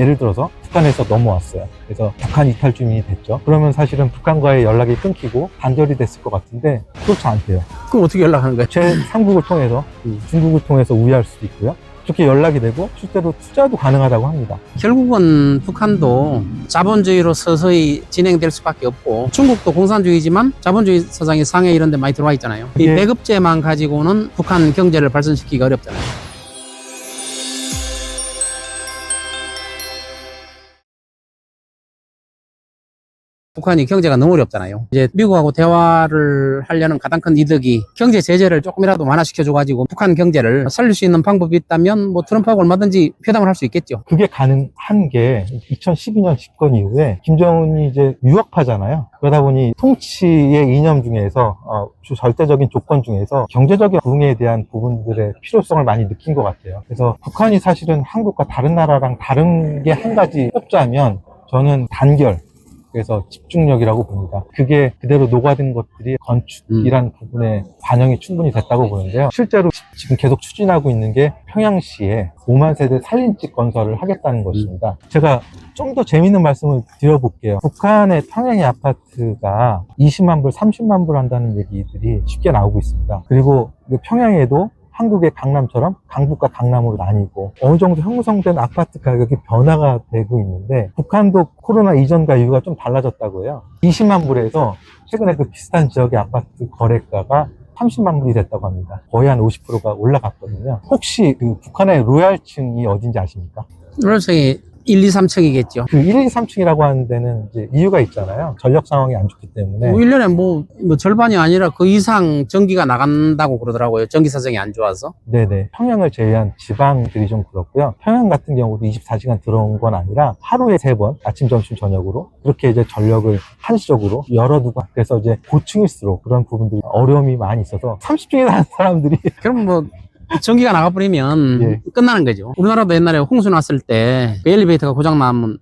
예를 들어서 북한에서 넘어왔어요. 그래서 북한 이탈 주민이 됐죠. 그러면 사실은 북한과의 연락이 끊기고 단절이 됐을 것 같은데 그렇지 않대요. 그럼 어떻게 연락하는 거예요? 제 삼국을 통해서 음. 중국을 통해서 우회할 수도 있고요. 그렇게 연락이 되고 실제로 투자도 가능하다고 합니다. 결국은 북한도 자본주의로 서서히 진행될 수밖에 없고 중국도 공산주의지만 자본주의 사상이 상해 이런 데 많이 들어와 있잖아요. 이 예. 배급제만 가지고는 북한 경제를 발전시키기가 어렵잖아요. 북한이 경제가 너무 어렵잖아요. 이제 미국하고 대화를 하려는 가장 큰 이득이 경제 제재를 조금이라도 완화시켜줘가지고 북한 경제를 살릴 수 있는 방법이 있다면 뭐 트럼프하고 얼마든지 회담을 할 수 있겠죠. 그게 가능한 게 2012년 집권 이후에 김정은이 이제 유학파잖아요. 그러다 보니 통치의 이념 중에서 어, 주 절대적인 조건 중에서 경제적인 부흥에 대한 부분들의 필요성을 많이 느낀 것 같아요. 그래서 북한이 사실은 한국과 다른 나라랑 다른 게 한 가지 꼽자면 저는 단결. 그래서 집중력이라고 봅니다. 그게 그대로 녹아든 것들이 건축이란 부분에 반영이 충분히 됐다고 보는데요. 실제로 지금 계속 추진하고 있는 게 평양시에 5만 세대 살림집 건설을 하겠다는 것입니다. 제가 좀 더 재밌는 말씀을 드려볼게요. 북한의 평양의 아파트가 20만 불, 30만 불 한다는 얘기들이 쉽게 나오고 있습니다. 그리고 그 평양에도 한국의 강남처럼 강북과 강남으로 나뉘고 어느 정도 형성된 아파트 가격이 변화가 되고 있는데 북한도 코로나 이전과 이후가 좀 달라졌다고 해요. 20만 불에서 최근에 그 비슷한 지역의 아파트 거래가가 30만 불이 됐다고 합니다. 거의 한 50%가 올라갔거든요. 혹시 그 북한의 로얄층이 어딘지 아십니까? 그래서 1, 2, 3층이겠죠. 그 1, 2, 3층이라고 하는 데는 이제 이유가 있잖아요. 전력 상황이 안 좋기 때문에. 뭐 1년에 뭐, 뭐 절반이 아니라 그 이상 전기가 나간다고 그러더라고요. 전기 사정이 안 좋아서. 네네. 평양을 제외한 지방들이 좀 그렇고요. 평양 같은 경우도 24시간 들어온 건 아니라 하루에 세 번, 아침, 점심, 저녁으로 그렇게 이제 전력을 한시적으로 열어두고 그래서 이제 고층일수록 그런 부분들이 어려움이 많이 있어서 30층에 사는 사람들이 그럼 뭐, 전기가 나가버리면 예. 끝나는 거죠. 우리나라도 옛날에 홍수 났을 때 그 엘리베이터가 고장 나면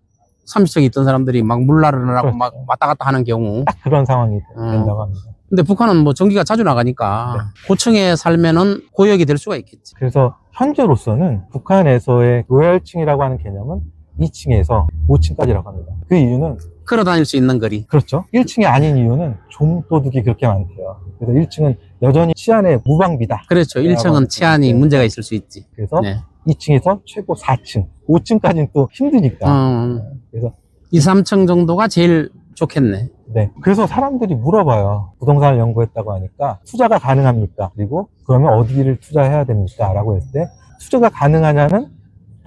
30층에 있던 사람들이 막 물나르느라고 그렇죠. 막 왔다 갔다 하는 경우. 딱 그런 상황이 음. 된다고 합니다. 근데 북한은 뭐 전기가 자주 나가니까 고층에 살면은 고역이 될 수가 있겠지. 그래서 현재로서는 북한에서의 로얄층이라고 하는 개념은 2층에서 5층까지라고 합니다. 그 이유는 걸어 다닐 수 있는 거리. 그렇죠. 1층이 아닌 이유는 좀도둑이 그렇게 많대요. 그래서 1층은 여전히 치안의 무방비다. 그렇죠. 1층은 치안이 문제가 있을 수 있지. 그래서 네. 2층에서 최고 4층, 5층까지는 또 힘드니까. 음, 그래서 2, 3층 정도가 제일 좋겠네. 네. 그래서 사람들이 물어봐요. 부동산을 연구했다고 하니까 투자가 가능합니까? 그리고 그러면 어디를 투자해야 됩니까? 라고 했을 때 투자가 가능하냐는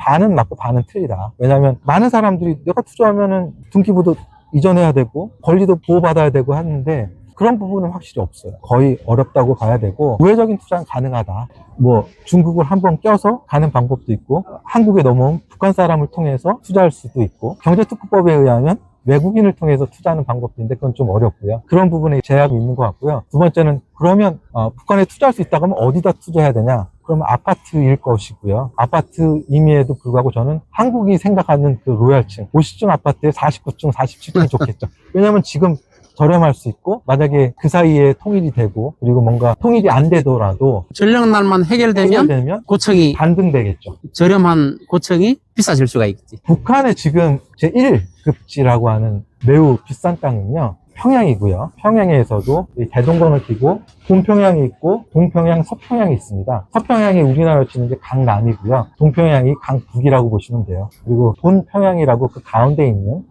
반은 맞고 반은 틀리다. 왜냐하면 많은 사람들이 내가 투자하면은 등기부도 이전해야 되고 권리도 보호받아야 되고 하는데 그런 부분은 확실히 없어요. 거의 어렵다고 봐야 되고 우회적인 투자는 가능하다. 뭐 중국을 한번 껴서 가는 방법도 있고 한국에 넘어온 북한 사람을 통해서 투자할 수도 있고 경제특구법에 의하면 외국인을 통해서 투자하는 방법도 있는데 그건 좀 어렵고요. 그런 부분에 제약이 있는 것 같고요. 두 번째는 그러면 어, 북한에 투자할 수 있다고 하면 어디다 투자해야 되냐? 그러면 아파트일 것이고요. 아파트 임에도 불구하고 저는 한국이 생각하는 그 로얄층, 50층 아파트에 49층, 47층이 좋겠죠. 왜냐하면 지금 저렴할 수 있고 만약에 그 사이에 통일이 되고 그리고 뭔가 통일이 안 되더라도 전력날만 해결되면 되면 고층이 반등되겠죠. 저렴한 고층이 비싸질 수가 있지. 북한의 지금 제1급지라고 하는 매우 비싼 땅은요. 평양이고요. 평양에서도 이 대동강을 끼고 동평양이 있고 동평양, 서평양이 있습니다. 서평양이 우리나라로 치는 게 강남이고요. 동평양이 강북이라고 보시면 돼요. 그리고 본평양이라고 그 가운데 있는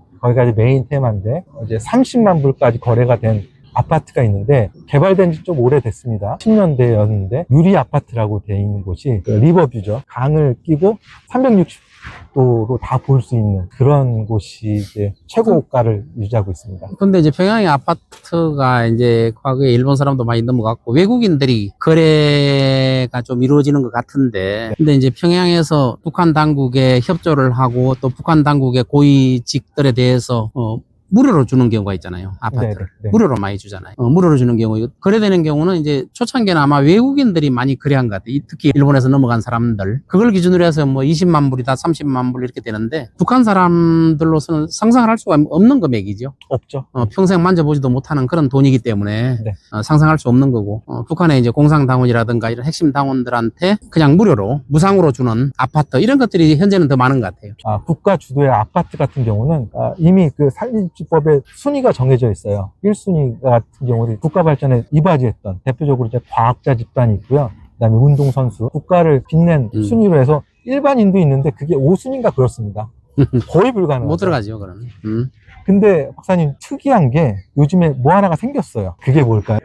이제 메인 테마인데 이제 30만 불까지 거래가 된 아파트가 있는데 개발된 지 좀 오래됐습니다. 10년대였는데 유리 아파트라고 되어 있는 곳이 그 리버뷰죠. 강을 끼고 360 도로 다 볼 수 있는 그런 곳이 이제 최고가를 유지하고 있습니다. 근데 이제 평양의 아파트가 이제 과거에 일본 사람도 많이 넘어갔고 외국인들이 거래가 좀 이루어지는 것 같은데 근데 이제 평양에서 북한 당국에 협조를 하고 또 북한 당국의 고위직들에 대해서 어, 무료로 주는 경우가 있잖아요. 아파트를. 네, 네. 무료로 많이 주잖아요. 어, 무료로 주는 경우. 거래되는 경우는 이제 초창기에는 아마 외국인들이 많이 거래한 것 같아요. 이- 특히 일본에서 넘어간 사람들. 그걸 기준으로 해서 뭐 20만 불이다, 30만 불 이렇게 되는데 북한 사람들로서는 상상을 할 수가 없는 금액이죠. 없죠. 어, 평생 만져보지도 못하는 그런 돈이기 때문에 네. 어, 상상할 수 없는 거고 어, 북한의 이제 공상당원이라든가 이런 핵심 당원들한테 그냥 무료로 무상으로 주는 아파트 이런 것들이 현재는 더 많은 것 같아요. 아, 국가 주도의 아파트 같은 경우는 아, 이미 그 산림 지법에 순위가 정해져 있어요. 1순위 같은 경우는 국가 발전에 이바지했던 대표적으로 이제 과학자 집단이 있고요. 그다음에 운동선수, 국가를 빛낸 음. 순위로 해서 일반인도 있는데 그게 5순위인가 그렇습니다. 거의 불가능하죠. 못 들어가죠, 그런. 음. 근데 박사님 특이한 게 요즘에 뭐 하나가 생겼어요. 그게 뭘까요?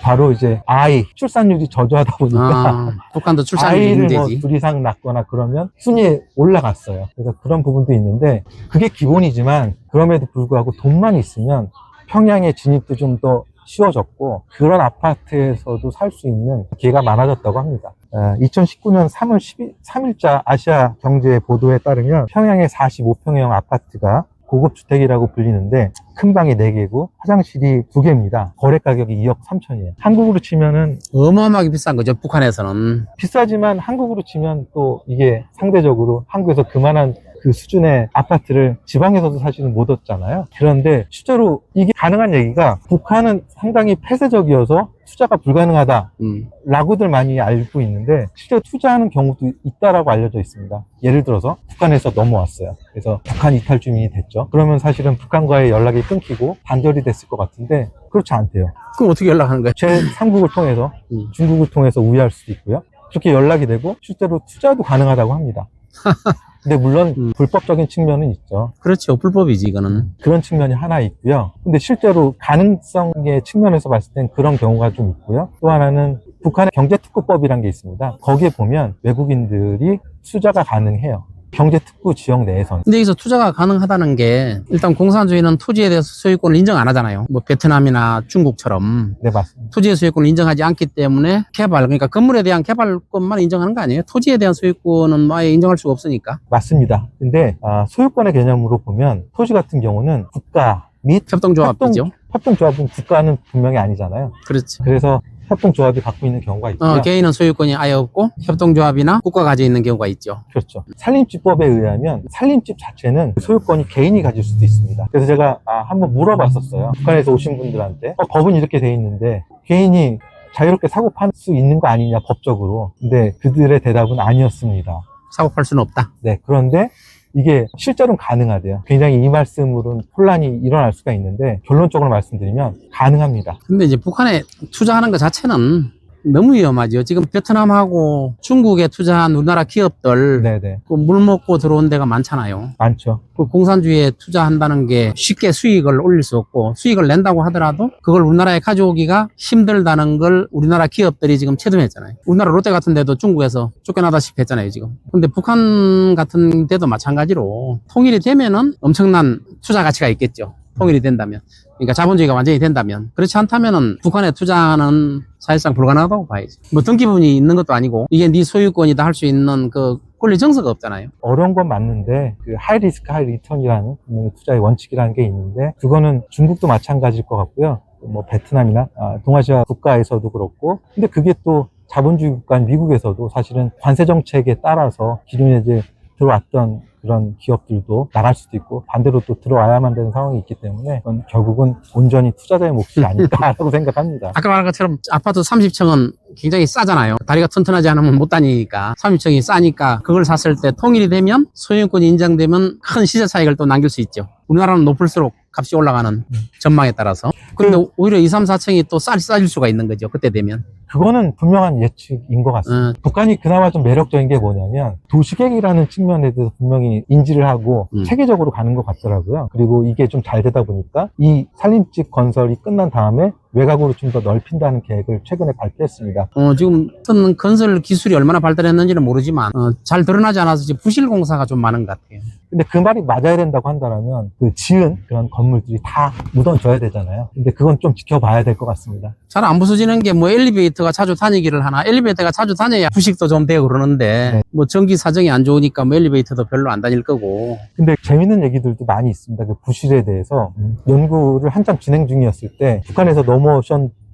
바로 이제 아이 출산율이 저조하다 보니까 아, 북한도 출산율이 아이를 뭐 문제지. 둘 이상 낳거나 그러면 순위에 올라갔어요. 그래서 그런 부분도 있는데 그게 기본이지만 그럼에도 불구하고 돈만 있으면 평양의 진입도 좀 더 쉬워졌고 그런 아파트에서도 살 수 있는 기회가 많아졌다고 합니다. 2019년 3월 10일, 3일자 아시아 경제 보도에 따르면 평양의 45평형 아파트가 고급 주택이라고 불리는데 큰 방이 4개고 화장실이 2개입니다. 거래 가격이 2억 3천이에요. 한국으로 치면은 어마어마하게 비싼 거죠, 북한에서는. 비싸지만 한국으로 치면 또 이게 상대적으로 한국에서 그만한 그 수준의 아파트를 지방에서도 사실은 못 얻잖아요. 그런데 실제로 이게 가능한 얘기가 북한은 상당히 폐쇄적이어서 투자가 불가능하다. 음. 라고들 많이 알고 있는데 실제 투자하는 경우도 있다라고 알려져 있습니다. 예를 들어서 북한에서 넘어왔어요. 그래서 북한 이탈 주민이 됐죠. 그러면 사실은 북한과의 연락이 끊기고 단절이 됐을 것 같은데 그렇지 않대요. 그럼 어떻게 연락하는 거예요? 제 3국을 통해서 음. 중국을 통해서 우회할 수도 있고요. 그렇게 연락이 되고 실제로 투자도 가능하다고 합니다. 근데 물론 음. 불법적인 측면은 있죠. 그렇죠, 불법이지, 이거는. 그런 측면이 하나 있고요. 근데 실제로 가능성의 측면에서 봤을 땐 그런 경우가 좀 있고요. 또 하나는 북한의 경제특구법이라는 게 있습니다. 거기에 보면 외국인들이 투자가 가능해요. 경제특구 지역 내에서는. 근데 여기서 투자가 가능하다는 게 일단 공산주의는 토지에 대해서 소유권을 인정 안 하잖아요. 뭐 베트남이나 중국처럼 네, 맞습니다. 토지의 소유권을 인정하지 않기 때문에 개발, 그러니까 건물에 대한 개발권만 인정하는 거 아니에요? 토지에 대한 소유권은 뭐 아예 인정할 수가 없으니까. 맞습니다. 근데 아, 소유권의 개념으로 보면 토지 같은 경우는 국가 및 협동조합이죠. 협동조합은 국가는 분명히 아니잖아요. 그렇죠. 그래서 협동조합이 갖고 있는 경우가 있고요. 어, 개인은 소유권이 아예 없고 협동조합이나 국가 가지고 있는 경우가 있죠. 그렇죠. 살림집법에 의하면 살림집 자체는 소유권이 개인이 가질 수도 있습니다. 그래서 제가 아, 한번 물어봤었어요. 북한에서 오신 분들한테 어, 법은 이렇게 돼 있는데 개인이 자유롭게 사고 팔 수 있는 거 아니냐 법적으로. 근데 그들의 대답은 아니었습니다. 사고 팔 수는 없다. 네. 그런데 이게 실제로는 가능하대요. 굉장히 이 말씀으로는 혼란이 일어날 수가 있는데 결론적으로 말씀드리면 가능합니다. 근데 이제 북한에 투자하는 것 자체는 너무 위험하죠. 지금 베트남하고 중국에 투자한 우리나라 기업들 네네. 그 물 먹고 들어온 데가 많잖아요. 많죠. 그 공산주의에 투자한다는 게 쉽게 수익을 올릴 수 없고 수익을 낸다고 하더라도 그걸 우리나라에 가져오기가 힘들다는 걸 우리나라 기업들이 지금 체득했잖아요. 우리나라 롯데 같은 데도 중국에서 쫓겨나다시피 했잖아요, 지금. 근데 북한 같은 데도 마찬가지로 통일이 되면은 엄청난 투자 가치가 있겠죠. 통일이 된다면. 그러니까 자본주의가 완전히 된다면. 그렇지 않다면은 북한에 투자는 사실상 불가능하다고 봐야지. 뭐 등기부분이 있는 것도 아니고 이게 네 소유권이다 할 수 있는 그 권리 정서가 없잖아요. 어려운 건 맞는데 그 하이 리스크 하이 리턴이라는 투자의 원칙이라는 게 있는데 그거는 중국도 마찬가지일 것 같고요. 뭐 베트남이나 아, 동아시아 국가에서도 그렇고 근데 그게 또 자본주의 국가인 미국에서도 사실은 관세 정책에 따라서 기존에 이제 들어왔던 그런 기업들도 나갈 수도 있고 반대로 또 들어와야만 되는 상황이 있기 때문에 결국은 온전히 투자자의 몫이 아닐까라고 생각합니다. 아까 말한 것처럼 아파트 30층은 굉장히 싸잖아요. 다리가 튼튼하지 않으면 못 다니니까 30층이 싸니까 그걸 샀을 때 통일이 되면 소유권이 인정되면 큰 시세 차익을 또 남길 수 있죠. 우리나라는 높을수록 값이 올라가는 전망에 따라서. 근데 오히려 2, 3, 4층이 또 싸, 싸질 수가 있는 거죠. 그때 되면. 그거는 분명한 예측인 것 같습니다. 어, 북한이 그나마 좀 매력적인 게 뭐냐면 도시계획이라는 측면에 대해서 분명히 인지를 하고 음. 체계적으로 가는 것 같더라고요. 그리고 이게 좀 잘 되다 보니까 이 살림집 건설이 끝난 다음에 외곽으로 좀 더 넓힌다는 계획을 최근에 발표했습니다. 어, 지금 어떤 건설 기술이 얼마나 발달했는지는 모르지만 어, 잘 드러나지 않아서 지금 부실 공사가 좀 많은 것 같아요. 근데 그 말이 맞아야 된다고 한다면 그 지은 그런 건물들이 다 묻어줘야 되잖아요. 근데 근데 그건 좀 지켜봐야 될 것 같습니다. 잘 안 부서지는 게 뭐 엘리베이터가 자주 다니기를 하나 엘리베이터가 자주 다녀야 부식도 좀 되고 그러는데 네. 뭐 전기 사정이 안 좋으니까 뭐 엘리베이터도 별로 안 다닐 거고 근데 재밌는 얘기들도 많이 있습니다. 그 부실에 대해서 연구를 한참 진행 중이었을 때 북한에서 넘어오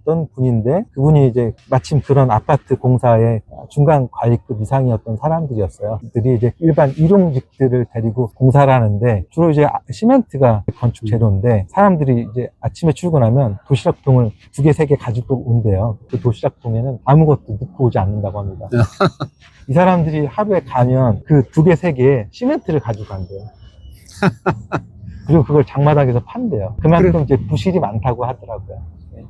셨던 분인데 그분이 이제 마침 그런 아파트 공사의 중간 관리급 이상이었던 사람들이었어요. 그들이 이제 일반 일용직들을 데리고 공사를 하는데 주로 이제 아- 시멘트가 건축 재료인데 사람들이 이제 아침에 출근하면 도시락통을 두 개, 세 개 가지고 온대요. 그 도시락통에는 아무것도 넣고 오지 않는다고 합니다. 이 사람들이 하루에 가면 그 두 개, 세 개에 시멘트를 가지고 간대요. 그리고 그걸 장마당에서 판대요. 그만큼 이제 부실이 많다고 하더라고요.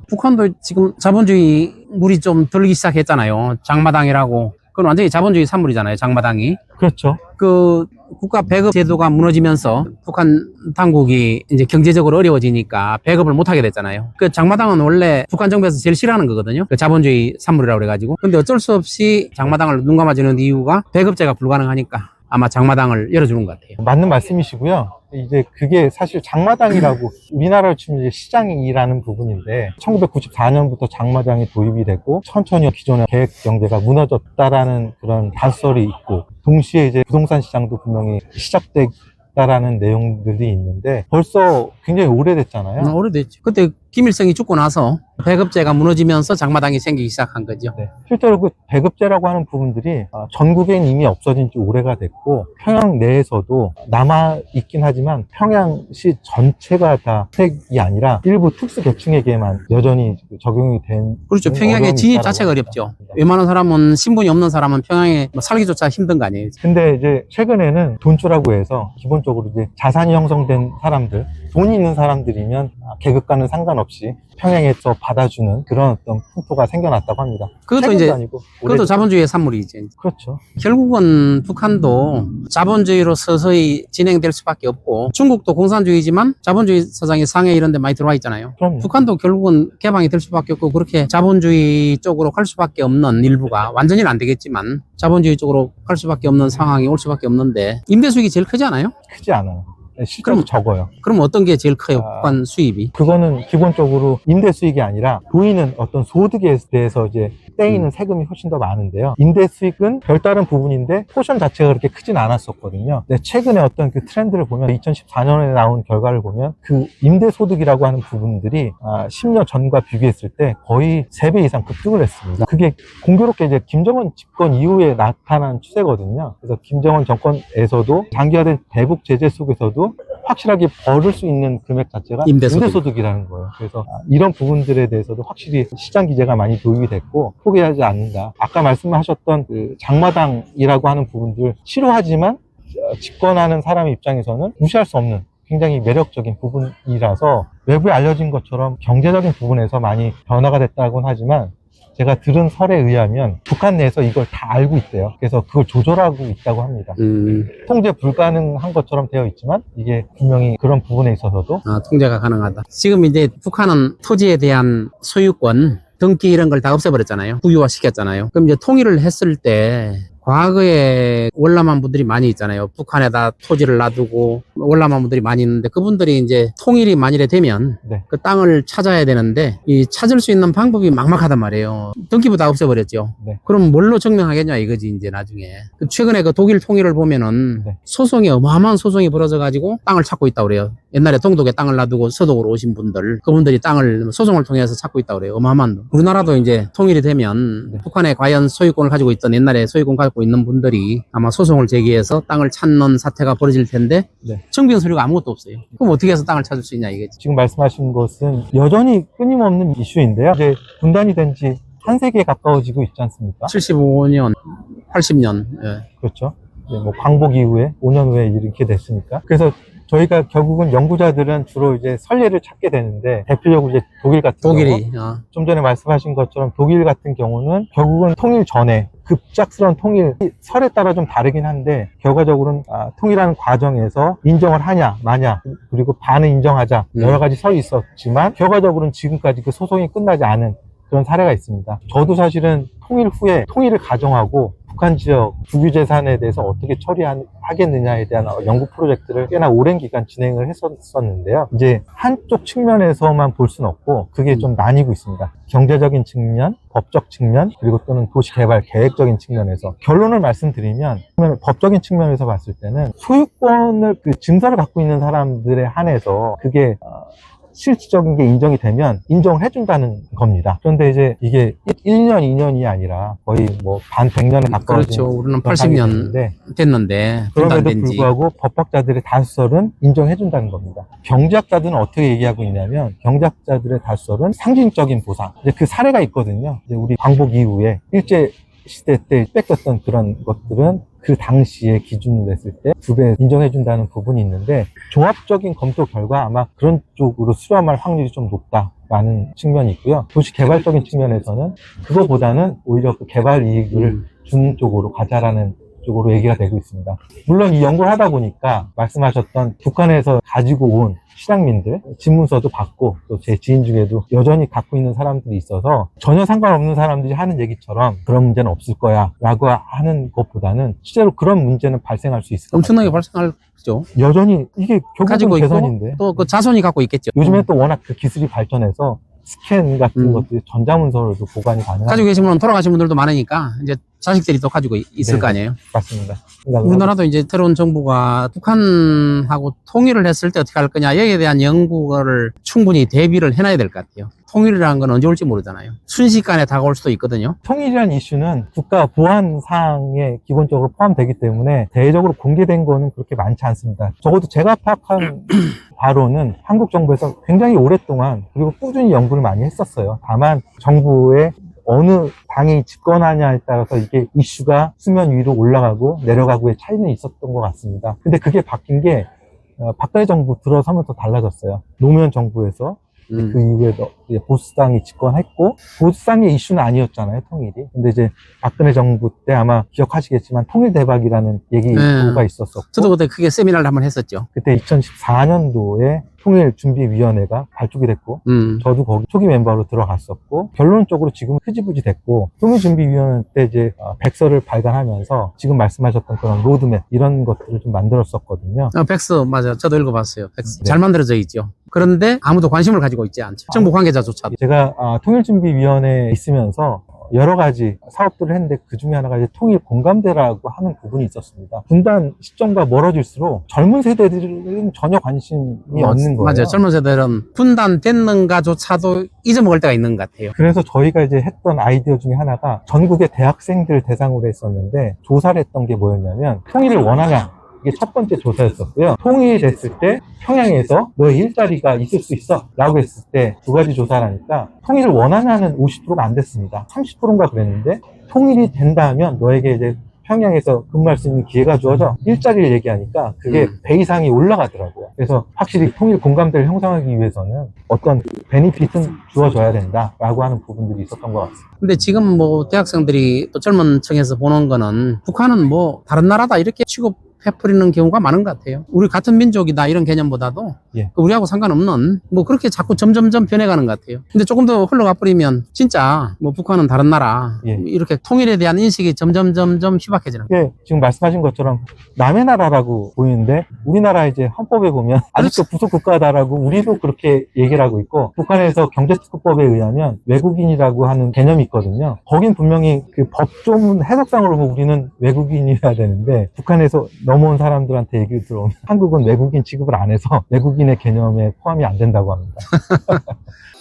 북한도 지금 자본주의 물이 좀 들기 시작했잖아요 장마당이라고 그건 완전히 자본주의 산물이잖아요 장마당이 그렇죠. 그 국가 배급 제도가 무너지면서 북한 당국이 이제 경제적으로 어려워지니까 배급을 못 하게 됐잖아요. 그 장마당은 원래 북한 정부에서 제일 싫어하는 거거든요. 그 자본주의 산물이라고 그래가지고. 근데 어쩔 수 없이 장마당을 눈 감아주는 이유가 배급제가 불가능하니까 아마 장마당을 열어주는 것 같아요. 맞는 말씀이시고요. 이제 그게 사실 장마당이라고 우리나라로 치면 이제 시장이라는 부분인데 1994년부터 장마당이 도입이 되고 천천히 기존의 계획 경제가 무너졌다라는 그런 단설이 있고 동시에 이제 부동산 시장도 분명히 시작됐다라는 내용들이 있는데 벌써 굉장히 오래됐잖아요. 음, 오래됐죠. 그때 김일성이 죽고 나서 배급제가 무너지면서 장마당이 생기기 시작한 거죠. 네. 실제로 그 배급제라고 하는 부분들이 아, 전국엔 이미 없어진 지 오래가 됐고 평양 내에서도 남아 있긴 하지만 평양시 전체가 다 혜택이 아니라 일부 특수 계층에게만 여전히 적용이 된 그렇죠. 평양의 진입 자체가. 어렵죠. 웬만한 사람은 신분이 없는 사람은 평양에 뭐 살기조차 힘든 거 아니에요. 근데 이제 최근에는 돈주라고 해서 기본적으로 이제 자산이 형성된 사람들, 돈이 있는 사람들이면 아, 계급과는 상관없이 평양에서 받아주는 그런 어떤 풍토가 생겨났다고 합니다. 그것도 이제 아니고 그것도 자본주의의 산물이죠. 그렇죠. 결국은 북한도 자본주의로 서서히 진행될 수밖에 없고 중국도 공산주의지만 자본주의 서장이 상해 이런 데 많이 들어와 있잖아요. 그럼요. 북한도 결국은 개방이 될 수밖에 없고 그렇게 자본주의 쪽으로 갈 수밖에 없는 일부가 완전히는 안 되겠지만 자본주의 쪽으로 갈 수밖에 없는 상황이 올 수밖에 없는데 임대 수익이 제일 크지 않아요? 크지 않아요. 네, 실제로 그럼- 적어요. 그럼 어떤 게 제일 커요? 아. 북한 수입이? 그거는 기본적으로 임대 수익이 아니라 보이는 어떤 소득에 대해서 이제 떼이는 세금이 훨씬 더 많은데요. 임대 수익은 별다른 부분인데 포션 자체가 그렇게 크진 않았었거든요. 근데 최근에 어떤 그 트렌드를 보면 2014년에 나온 결과를 보면 그 임대 소득이라고 하는 부분들이 아, 10년 전과 비교했을 때 거의 3배 이상 급등을 했습니다. 그게 공교롭게 이제 김정은 집권 이후에 나타난 추세거든요. 그래서 김정은 정권에서도 장기화된 대북 제재 속에서도 확실하게 벌을 수 있는 금액 자체가 임대소득. 임대소득이라는 거예요. 그래서 아, 이런 부분들에 대해서도 확실히 시장 기제가 많이 도입이 됐고 포기하지 않는다. 아까 말씀하셨던 그 장마당이라고 하는 부분들 싫어하지만 어, 집권하는 사람 입장에서는 무시할 수 없는 굉장히 매력적인 부분이라서 외부에 알려진 것처럼 경제적인 부분에서 많이 변화가 됐다고는 하지만 제가 들은 설에 의하면 북한 내에서 이걸 다 알고 있대요. 그래서 그걸 조절하고 있다고 합니다. 음, 통제 불가능한 것처럼 되어 있지만 이게 분명히 그런 부분에 있어서도 아, 통제가 가능하다. 지금 이제 북한은 토지에 대한 소유권, 등기 이런 걸 다 없애버렸잖아요. 국유화 시켰잖아요. 그럼 이제 통일을 했을 때 과거에 월남한 분들이 많이 있잖아요. 북한에다 토지를 놔두고 월남한 분들이 많이 있는데 그분들이 이제 통일이 만일에 되면 네. 그 땅을 찾아야 되는데 이 찾을 수 있는 방법이 막막하단 말이에요. 등기부 다 없애버렸죠. 네. 그럼 뭘로 증명하겠냐 이거지 이제 나중에. 그 최근에 그 독일 통일을 보면은 네. 소송이 어마어마한 소송이 벌어져 가지고 땅을 찾고 있다 그래요. 옛날에 동독에 땅을 놔두고 서독으로 오신 분들 그분들이 땅을 소송을 통해서 찾고 있다 그래요. 어마어마한 돈. 우리나라도 이제 통일이 되면 네. 북한에 과연 소유권을 가지고 있던 옛날에 소유권 갖고 있는 분들이 아마 소송을 제기해서 땅을 찾는 사태가 벌어질 텐데 네. 증빙 서류가 아무것도 없어요. 그럼 어떻게 해서 땅을 찾을 수 있냐 이거지. 지금 말씀하신 것은 여전히 끊임없는 이슈인데요. 이제 분단이 된 지 한 세기에 가까워지고 있지 않습니까? 75년, 80년. 예. 그렇죠. 이제 뭐 광복 이후에 5년 후에 이렇게 됐으니까. 그래서 저희가 결국은 연구자들은 주로 이제 선례를 찾게 되는데 대표적으로 이제 독일 같은 경우 독일이 어, 좀 전에 말씀하신 것처럼 독일 같은 경우는 결국은 통일 전에 급작스러운 통일 설에 따라 좀 다르긴 한데 결과적으로는 아, 통일하는 과정에서 인정을 하냐 마냐 그리고 반은 인정하자 음. 여러 가지 설이 있었지만 결과적으로는 지금까지 그 소송이 끝나지 않은 그런 사례가 있습니다. 저도 사실은 통일 후에 통일을 가정하고 북한 지역 국유재산에 대해서 어떻게 처리하겠느냐에 대한 연구 프로젝트를 꽤나 오랜 기간 진행을 했었는데요. 이제 한쪽 측면에서만 볼 수는 없고 그게 좀 나뉘고 있습니다. 경제적인 측면, 법적 측면, 그리고 또는 도시개발 계획적인 측면에서 결론을 말씀드리면 법적인 측면에서 봤을 때는 소유권을 그 증서를 갖고 있는 사람들에 한해서 그게 어, 실질적인 게 인정이 되면 인정을 해준다는 겁니다. 그런데 이제 이게 1년, 2년이 아니라 거의 뭐 반 100년에 가까워진 그렇죠. 우리는 그런 80년 상황인데 됐는데 그럼에도. 불구하고 법학자들의 다수설은 인정해준다는 겁니다. 경제학자들은 어떻게 얘기하고 있냐면 경제학자들의 다수설은 상징적인 보상. 이제 그 사례가 있거든요. 이제 우리 광복 이후에 일제 시대 때 뺏겼던 그런 것들은 그 당시에 기준으로 했을 때 두 배 인정해준다는 부분이 있는데 종합적인 검토 결과 아마 그런 쪽으로 수렴할 확률이 좀 높다 라는 측면이 있고요. 도시 개발적인 측면에서는 그거보다는 오히려 그 개발 이익을 음. 주는 쪽으로 가자라는 쪽으로 얘기가 되고 있습니다. 물론 이 연구를 하다 보니까 말씀하셨던 북한에서 가지고 온 실향민들 집문서도 받고 또 제 지인 중에도 여전히 갖고 있는 사람들이 있어서 전혀 상관없는 사람들이 하는 얘기처럼 그런 문제는 없을 거야 라고 하는 것보다는 실제로 그런 문제는 발생할 수 있을 것 엄청나게 같아요. 발생할죠. 여전히 이게 결국은 개선인데 또 그 자손이 갖고 있겠죠. 요즘에 또 워낙 그 기술이 발전해서 스캔 같은 음. 것들이 전자문서로도 보관이 가능한 가지고 계신 분은 돌아가신 분들도 많으니까 이제 자식들이 또 가지고 있을 네. 거 아니에요. 생각을 우리나라도 이제 새로운 정부가 북한하고 통일을 했을 때 어떻게 할 거냐 여기에 대한 연구를 충분히 대비를 해놔야 될 것 같아요. 통일이라는 건 언제 올지 모르잖아요. 순식간에 다가올 수도 있거든요. 통일이라는 이슈는 국가 보안 사항에 기본적으로 포함되기 때문에 대외적으로 공개된 거는 그렇게 많지 않습니다. 적어도 제가 파악한 바로는 한국 정부에서 굉장히 오랫동안 그리고 꾸준히 연구를 많이 했었어요. 다만 정부의 어느 당이 집권하냐에 따라서 이게 이슈가 수면 위로 올라가고 내려가고의 차이는 있었던 것 같습니다. 근데 그게 바뀐 게 어, 박근혜 정부 들어서면서 달라졌어요. 노무현 정부에서 음. 그 이후에 너- 이제 보수당이 집권했고 보수당의 이슈는 아니었잖아요 통일이 근데 이제 박근혜 정부 때 아마 기억하시겠지만 통일 대박이라는 얘기가 네. 있었었고 저도 그때 크게 세미나를 한번 했었죠. 그때 2014년도에 통일준비위원회가 발족이 됐고 음. 저도 거기 초기 멤버로 들어갔었고 결론적으로 지금 흐지부지 됐고 통일준비위원회 때 이제 어, 백서를 발간하면서 지금 말씀하셨던 그런 로드맵 이런 것들을 좀 만들었었거든요 어, 백스 맞아요. 저도 읽어봤어요. 백스 네. 잘 만들어져 있죠. 그런데 아무도 관심을 가지고 있지 않죠. 정부 관계자조차도. 제가 아, 통일준비위원회에 있으면서 여러 가지 사업들을 했는데 그 중에 하나가 이제 통일 공감대라고 하는 부분이 있었습니다. 분단 시점과 멀어질수록 젊은 세대들은 전혀 관심이 없는 거예요. 맞아요. 젊은 세대들은 분단됐는가조차도 잊어먹을 때가 있는 것 같아요. 그래서 저희가 이제 했던 아이디어 중에 하나가 전국의 대학생들 대상으로 했었는데 조사를 했던 게 뭐였냐면 통일을 원하냐 이게 첫 번째 조사였었고요. 통일이 됐을 때 평양에서 너의 일자리가 있을 수 있어 라고 했을 때 두 가지 조사를 하니까 통일을 원하냐는 50%가 안 됐습니다. 30%인가 그랬는데 통일이 된다면 너에게 이제 평양에서 근무할 수 있는 기회가 주어져 일자리를 얘기하니까 그게 음. 배 이상이 올라가더라고요. 그래서 확실히 통일 공감대를 형성하기 위해서는 어떤 베니핏은 주어져야 된다라고 하는 부분들이 있었던 것 같습니다. 근데 지금 뭐 대학생들이 또 젊은 층에서 보는 거는 북한은 뭐 다른 나라다 이렇게 취급 해버리는 경우가 많은 것 같아요. 우리 같은 민족이다 이런 개념보다도 예. 우리하고 상관없는 뭐 그렇게 자꾸 점점점 변해가는 것 같아요. 근데 조금 더 흘러가 버리면 진짜 뭐 북한은 다른 나라 예. 이렇게 통일에 대한 인식이 점점점점 희박해지는 거예요. 이게 지금 말씀하신 것처럼 남의 나라라고 보이는데 우리나라 이제 헌법에 보면 아직도 부속 국가다라고 우리도 그렇게 얘기를 하고 있고 북한에서 경제특구법에 의하면 외국인이라고 하는 개념이 있거든요. 거긴 분명히 그 법조문 해석상으로 보면 우리는 외국인이어야 되는데 북한에서 넘어온 사람들한테 얘기 들어오면 한국은 외국인 취급을 안 해서 외국인의 개념에 포함이 안 된다고 합니다.